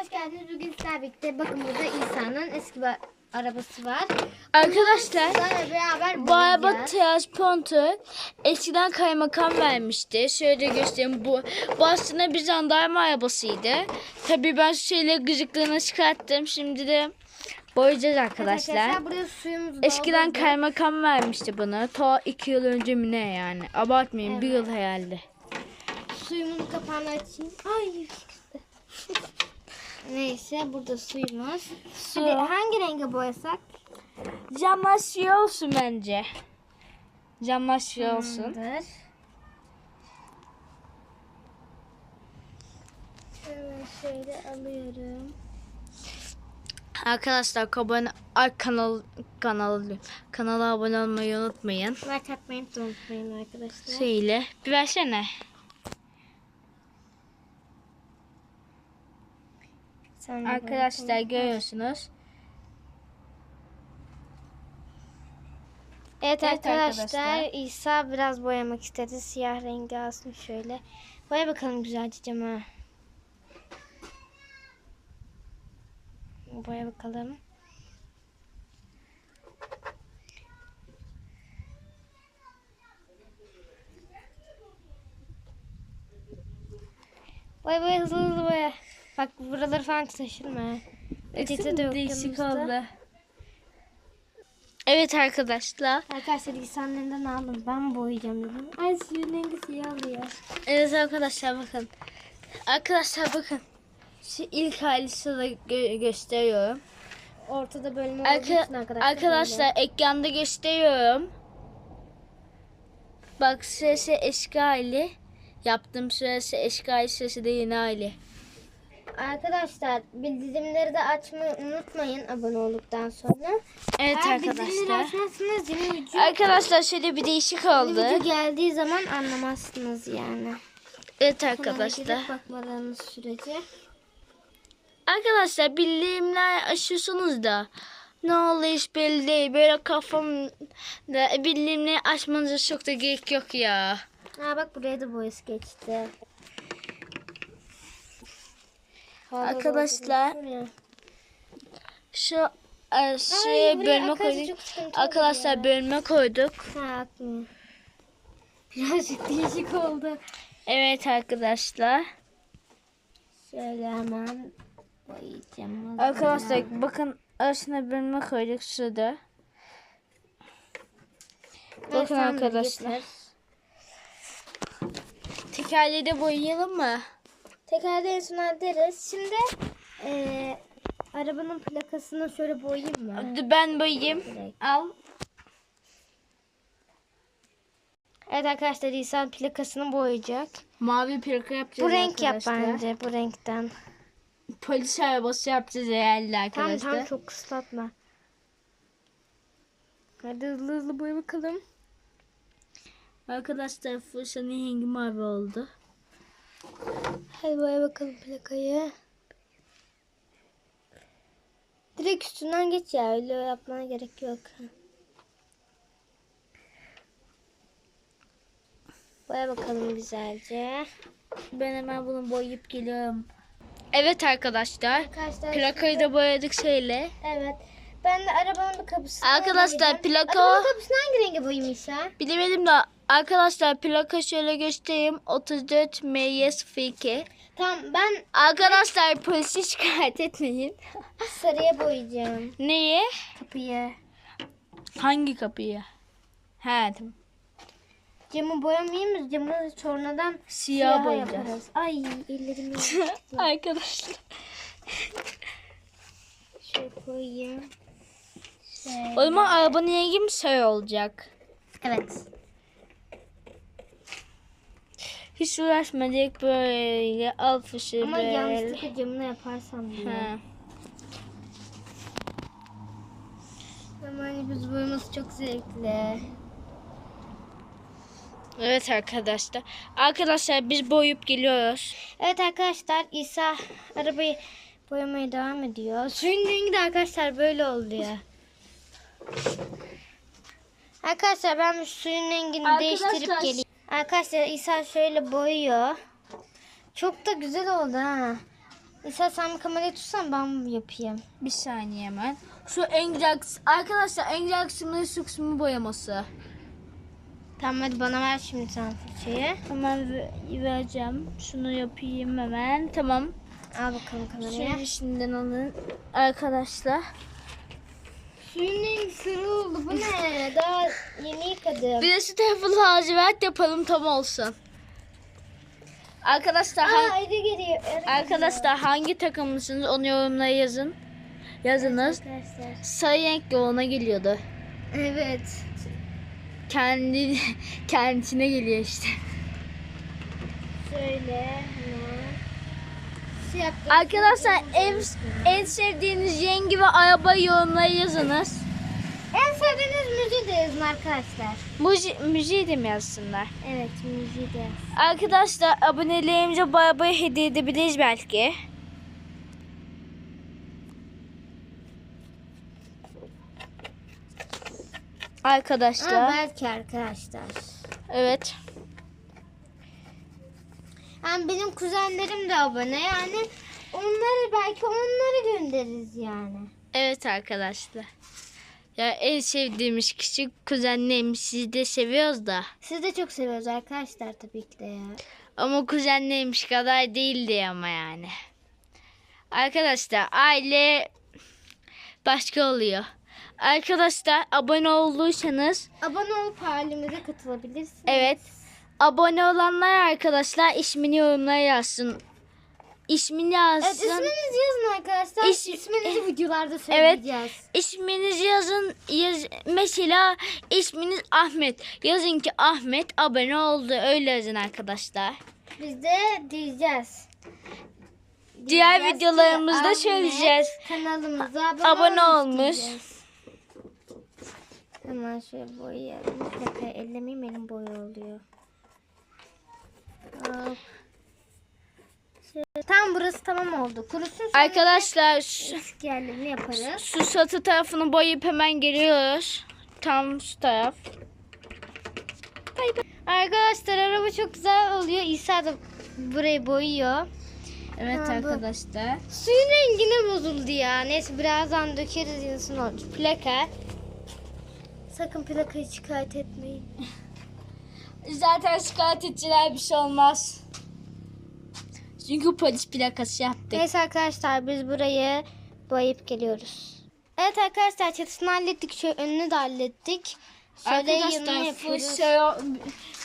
hoş geldiniz. Bugün sizlerle birlikte bakın burada İsa'nın eski bir arabası var. Arkadaşlar Sizlerle beraber bu araba boyayacağız. transportu eskiden kaymakam vermişti. Şöyle göstereyim bu. Bu aslında bir jandarma arabasıydı. Tabii ben şöyle gıcıklığını çıkarttım. Şimdi de boyayacağız Evet arkadaşlar. suyumuzu Eskiden kaymakam vermişti bunu. Ta iki yıl önce mi ne yani. Abartmayın bir yıl herhalde. Suyumun kapağını açayım. Ay. Neyse burada suyumuz. Su. Hadi hangi renge boyasak? Camlar siyah olsun bence. Camlar siyah olsun. Tamamdır. Hemen şöyle alıyorum. Arkadaşlar abone kanal kanal kanala abone olmayı unutmayın. Like atmayı unutmayın arkadaşlar. Şeyle bir versene. Sen de Arkadaşlar görüyorsunuz. Evet, Evet arkadaşlar, arkadaşlar. İsa biraz boyamak istedi. Siyah rengi alsın şöyle. Boya bakalım güzelce cama. Boya bakalım. Boya boya hızlı hızlı boya. Bak buraları falan taşırma. Öteki de yok değişik yanımızda. oldu. Evet arkadaşlar. Arkadaşlar elinden aldım. Ben boyayacağım dedim. Ay suyun rengi siyah oluyor. Evet arkadaşlar bakın. Arkadaşlar bakın. Şu ilk halisi de gö- gösteriyorum. Ortada bölme olduğu Arka- için arkadaşlar. arkadaşlar ekranda gösteriyorum. Bak sesi eski hali. Yaptığım süresi eski hali sesi de yeni hali. Arkadaşlar bildirimleri de açmayı unutmayın abone olduktan sonra. Evet Eğer bildirimleri arkadaşlar. açmazsanız yeni video, Arkadaşlar şöyle bir değişik yeni oldu. video geldiği zaman anlamazsınız yani. Evet Kanala arkadaşlar. girip bakmalarınız sürece. Arkadaşlar bildirimler açıyorsunuz da ne oluyor hiç belli değil. Böyle kafamda bildirimleri açmanıza çok da gerek yok ya. Aa bak buraya da boyası geçti. Arkadaşlar. Şu e, şey buraya bölme koyduk. Arkadaşlar bölme koyduk. Ha akmıyor. Birazcık değişik oldu. Evet arkadaşlar. Şöyle hemen boyayacağım. Arkadaşlar bakın arasına bölme koyduk şurada. Bakın arkadaşlar. de boyayalım mı? Tekerde en son hallederiz. Şimdi eee, arabanın plakasını şöyle boyayayım mı? Hadi Ben boyayayım. Direkt. Al. Evet arkadaşlar İsa plakasını boyayacak. Mavi plaka yapacağız Bu renk yap arkadaşlar. bence bu renkten. Polis arabası yapacağız herhalde Tam arkadaşlar. tam çok kıslatma. Hadi hızlı hızlı boya bakalım. Arkadaşlar fırçanın rengi mavi oldu. Hadi boya bakalım plakayı. Direkt üstünden geç ya öyle yapmana gerek yok. Boya bakalım güzelce. Ben hemen bunu boyayıp geliyorum. Evet arkadaşlar. Arkadaşlar Plakayı da boyadık şeyle. Evet. Ben de arabanın kapısını Arkadaşlar, plaka- Arabanın kapısını hangi renge boyayayım İsa? Bilemedim de arkadaşlar plaka şöyle göstereyim. 34 MY02. Tamam ben Arkadaşlar polisi şikayet etmeyin. sarıya boyayacağım Neyi? kapıyı. Hangi kapıyı? He tamam. Camı boyamayayım mı? Camı sonradan Siyah siyah boyayacağız. yaparız. Ay ellerim yandı. Arkadaşlar. Şöyle koyayım. Şöyle. O zaman arabanın rengi mi sarı olacak? Evet. Hiç uğraşmadık böyle al fışı Ama böyle. yanlışlıkla camını yaparsam diye. He. Ama hani biz boyaması çok zevkli. Evet arkadaşlar. Arkadaşlar biz boyayıp geliyoruz. Evet arkadaşlar İsa arabayı boyamaya devam ediyor. Suyun rengi de arkadaşlar böyle oluyor. Arkadaşlar ben suyun rengini Arkadaşlar- değiştirip geleyim. Arkadaşlar İsa şöyle boyuyor. Çok da güzel oldu ha. İsa sen kamerayı tutsan ben yapayım. Bir saniye hemen. Şu en güzel arkadaşlar en güzel kısmı şu kısmı boyaması. Tamam hadi bana ver şimdi sen fırçayı. Hemen ve- vereceğim. Şunu yapayım hemen. Tamam. Al bakalım kamerayı. Şöyle şimdiden alın. Arkadaşlar. Suyun rengi sarı oldu. Bu ne? Daha yeni yıkadım. Bir de şu tarafı lacivert yapalım tam olsun. Arkadaşlar Aa ha- ayrı geliyor. ayrı arkadaşlar hangi takımlısınız onu yorumlara yazın. Yazınız. Arkadaşlar. Sarı renk ona geliyordu. Evet. Kendi kendisine geliyor işte. Şöyle. Arkadaşlar en, en sevdiğiniz rengi ve araba yorumlara yazınız. En sevdiğiniz müziği de yazın arkadaşlar. Müzi müziği de mi yazsınlar? Evet müziği de. Arkadaşlar abonelerimize bu arabayı hediye edebiliriz belki. Arkadaşlar. Aa, belki arkadaşlar. Evet. Yani benim kuzenlerim de abone. Yani onları belki onları göndeririz yani. Evet arkadaşlar. Ya en sevdiğimiz küçük kuzenlerimiz sizi de seviyoruz da. Siz de çok seviyoruz arkadaşlar tabii ki de ya. Ama kuzenlerimiz kadar değildi ama yani. Arkadaşlar aile başka oluyor. Arkadaşlar abone olduysanız Abone olup halimize katılabilirsiniz. evet abone olanlar arkadaşlar ismini yorumlara yazsın. İsmini Evet yazsın. isminizi yazın arkadaşlar. İs- İsminizi videolarda söyleyeceğiz. İsminizi yazın. Yaz, mesela isminiz Ahmet. Yazın ki Ahmet abone oldu. Öyle yazın arkadaşlar. Biz de diyeceğiz. Diğer Diyeceğiz videolarımızda Ahmet söyleyeceğiz. Kanalımıza abone, Abone olmuş. diyeceğiz. Hemen şöyle boyayalım. Dakika ellemeyeyim elim boya oluyor. Şöyle- Tam burası tamam oldu. Kurusun sonra Arkadaşlar eski yaparız. şu satı tarafını boyayıp hemen geliyoruz. Tam şu taraf. Arkadaşlar araba çok güzel oluyor. İsa da burayı boyuyor. Evet Ha, bu. arkadaşlar. Suyun rengine bozuldu ya. Neyse birazdan dökeriz yansın olacak. Plaka. Sakın plakayı şikayet etmeyin. Zaten şikayet ediciler bir şey olmaz. Çünkü polis plakası yaptık. Neyse arkadaşlar biz burayı boyayıp geliyoruz. Evet arkadaşlar çatısını hallettik. Şöyle önünü de hallettik. Şöyle yanını Arkadaşlar yapıyoruz. fırça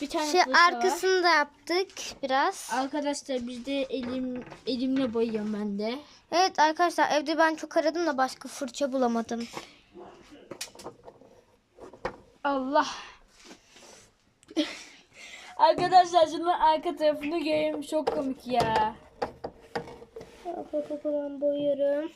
bir tane Şu fırça var. arkasını da yaptık biraz. Arkadaşlar bizde elim elimle boyuyorum ben de. Evet arkadaşlar evde ben çok aradım da başka fırça bulamadım. Allah. Arkadaşlar şunun arka tarafını göreyim çok komik ya. Hop hop hop ben boyuyorum.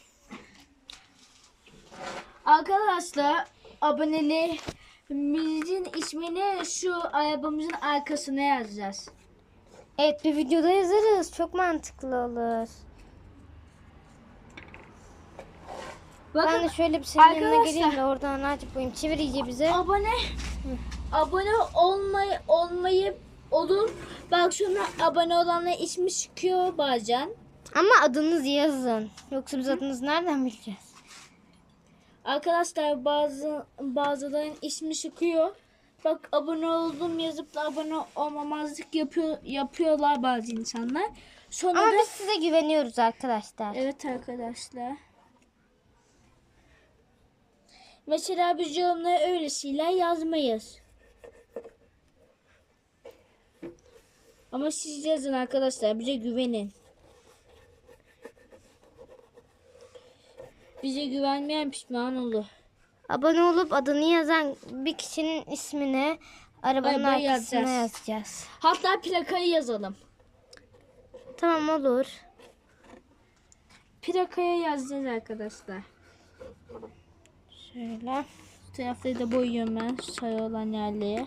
Arkadaşlar abonelerimizin ismini şu arabamızın arkasına yazacağız. Evet bir videoda yazarız. Çok mantıklı olur. Bakın ben de şöyle bir senin yanına geleyim de oradan açıp boyayım. Çevir iyice bize. abone abone olmayı olmayı olur. Bak şuna abone olanlar ismi çıkıyor bazen. Ama adınızı yazın. Yoksa biz adınızı nereden bileceğiz? Arkadaşlar bazı bazıların ismi çıkıyor. Bak abone oldum yazıp da abone olmamazlık yapıyor yapıyorlar bazı insanlar. Sonra Ama da biz size güveniyoruz arkadaşlar. evet arkadaşlar. Mesela biz yorumlara öylesiyle yazmayız. Ama siz yazın arkadaşlar bize güvenin. Bize güvenmeyen pişman olur. Abone olup adını yazan bir kişinin ismini arabanın Arabaya arkasına yazacağız. yazacağız. Hatta plakayı yazalım. Tamam olur. Plakaya yazacağız arkadaşlar. Şöyle. Bu tarafları da boyuyorum ben sayı olan yerlere.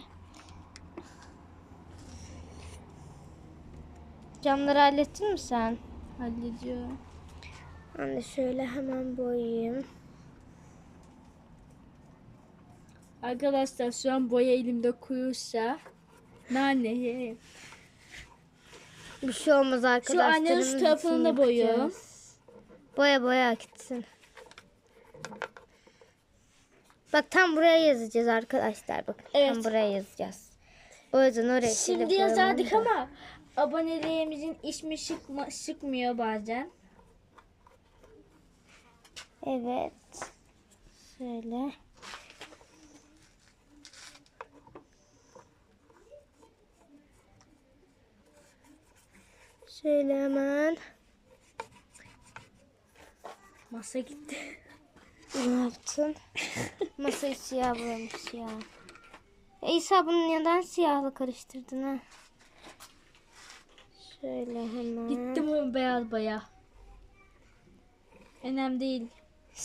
Camları hallettin mi sen? Hallediyorum. Ben de şöyle hemen boyayayım. Arkadaşlar şu an boya elimde kuruysa nane yerim. Bir şey olmaz arkadaşlarımız annenin şu tarafını da boyuyorum. Boya boya gitsin. Bak tam buraya yazacağız arkadaşlar. Bak Evet. tam buraya yazacağız. O yüzden oraya Şimdi yazardık da. ama abonelerimizin ismi çıkma, çıkmıyor bazen. Evet. Şöyle. Şöyle hemen. Masa gitti. Ne yaptın? Masayı siyah boyamış ya. E İsa bunu neden siyahla karıştırdın ha? Şöyle hemen. Gitti mi beyaz baya? Önemli değil.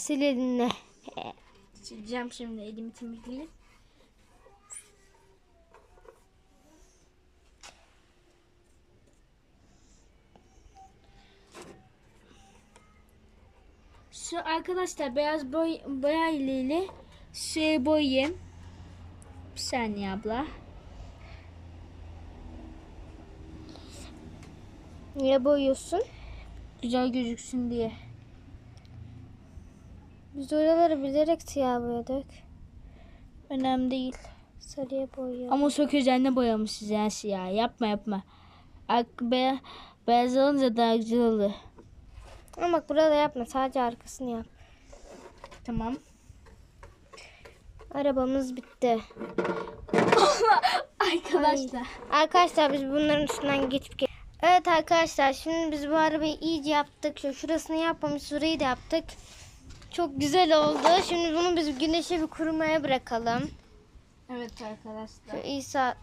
Sil elinle. Sileceğim şimdi elimi temizleyeyim. Şu arkadaşlar beyaz boy boya ile şey boyayayım. Bir saniye abla. Niye boyuyorsun? Güzel gözüksün diye. Biz oraları bilerek siyah boyadık. Önemli değil. Sarıya boyuyor. Ama çok özenle boyamışız yani siyah. Yapma yapma. Ak be beyaz olunca daha güzel olur. Ama bak burada yapma. Sadece arkasını yap. Tamam. Arabamız bitti. Arkadaşlar. Arkadaşlar biz bunların üstünden geçip Evet arkadaşlar şimdi biz bu arabayı iyice yaptık. Şu şurasını yapmamış şurayı da yaptık. Çok güzel oldu. Şimdi bunu biz güneşe bir kurumaya bırakalım. Evet Şu arkadaşlar. İsa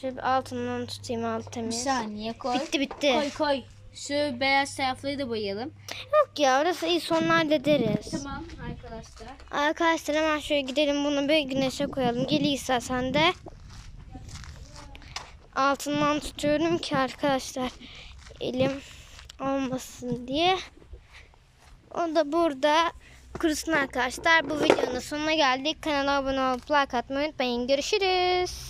şöyle bir altından tutayım alt Bir temiz. saniye koy. Bitti bitti. Koy koy. Şu beyaz tarafları da boyayalım. Yok ya orası iyi sonra hallederiz. Tamam arkadaşlar. Arkadaşlar hemen şöyle gidelim bunu bir güneşe koyalım. Gel İsa sen de. Altından tutuyorum ki arkadaşlar elim olmasın diye. O da burada kurusun arkadaşlar. Bu videonun sonuna geldik. Kanala abone olup like atmayı unutmayın. Görüşürüz.